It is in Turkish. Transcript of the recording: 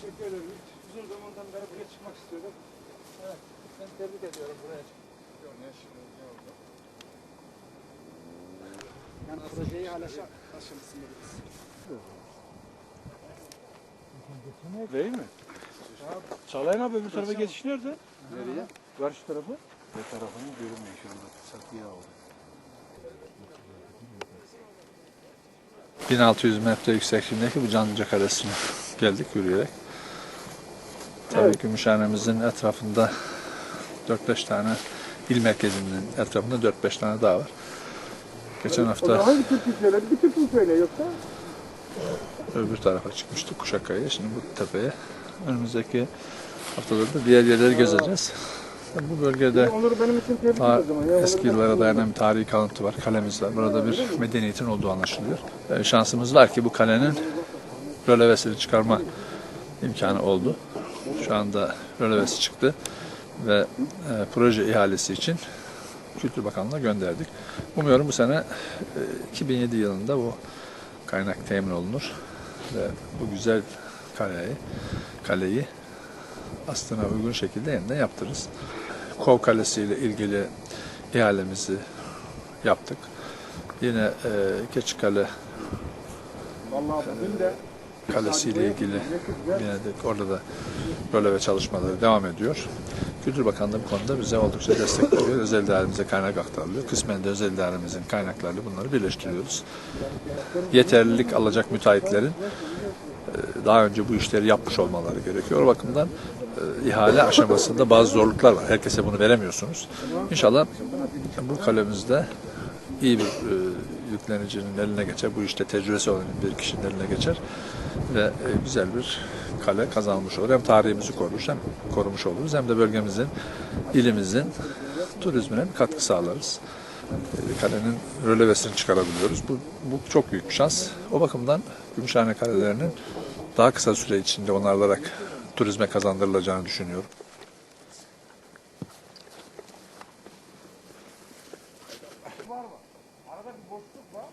teşekkür ederim. Uzun zamandan beri buraya çıkmak istiyordum. Evet, ben tebrik ediyorum buraya Yani projeyi hala aşamasında Değil mi? Çağlayan abi öbür tarafa geçiş nerede? Nereye? Karşı tarafa. Ne tarafının görünmüyor şu anda. Saklıya oldu. 1600 metre yüksekliğindeki bu Canlıca Kalesi'ne geldik yürüyerek. Tabii Gümüşhane'mizin etrafında 4-5 tane il merkezinin etrafında 4-5 tane dağ var. Geçen hafta hangi türkü söyledi? Bir türkü mü söyle yoksa? öbür tarafa çıkmıştık Kuşakaya'ya. Şimdi bu tepeye. Önümüzdeki haftalarda da diğer yerleri gezeceğiz. Bu bölgede Daha o zaman. Ya, eski yıllara dayanan bir tarihi kalıntı var. Kalemiz var. Burada bir medeniyetin olduğu anlaşılıyor. Ee, şansımız var ki bu kalenin rölevesini çıkarma imkanı oldu. Şu anda rölevesi çıktı ve e, proje ihalesi için Kültür Bakanlığı'na gönderdik. Umuyorum bu sene e, 2007 yılında bu kaynak temin olunur ve bu güzel kaleyi, kaleyi aslına uygun şekilde yeniden yaptırırız. Kov Kalesi ile ilgili ihalemizi yaptık. Yine e, Keçikale Vallahi bugün de Kalesi ile ilgili yine de orada da böyle ve çalışmaları devam ediyor. Kültür Bakanlığı bu konuda bize oldukça destek veriyor. Özel değerimize kaynak aktarılıyor. Kısmen de özel değerimizin kaynaklarıyla bunları birleştiriyoruz. Yeterlilik alacak müteahhitlerin e, daha önce bu işleri yapmış olmaları gerekiyor. O bakımdan e, ihale aşamasında bazı zorluklar var. Herkese bunu veremiyorsunuz. İnşallah bu kalemizde iyi bir e, yüklenicinin eline geçer. Bu işte tecrübesi olan bir kişinin eline geçer. Ve e, güzel bir kale kazanmış olur. Hem tarihimizi korumuş hem korumuş oluruz hem de bölgemizin, ilimizin turizmine bir katkı sağlarız. E, kalenin rölevesini çıkarabiliyoruz. Bu, bu çok büyük bir şans. O bakımdan Gümüşhane kalelerinin daha kısa süre içinde onarılarak turizme kazandırılacağını düşünüyorum. var mı? Arada bir boşluk var.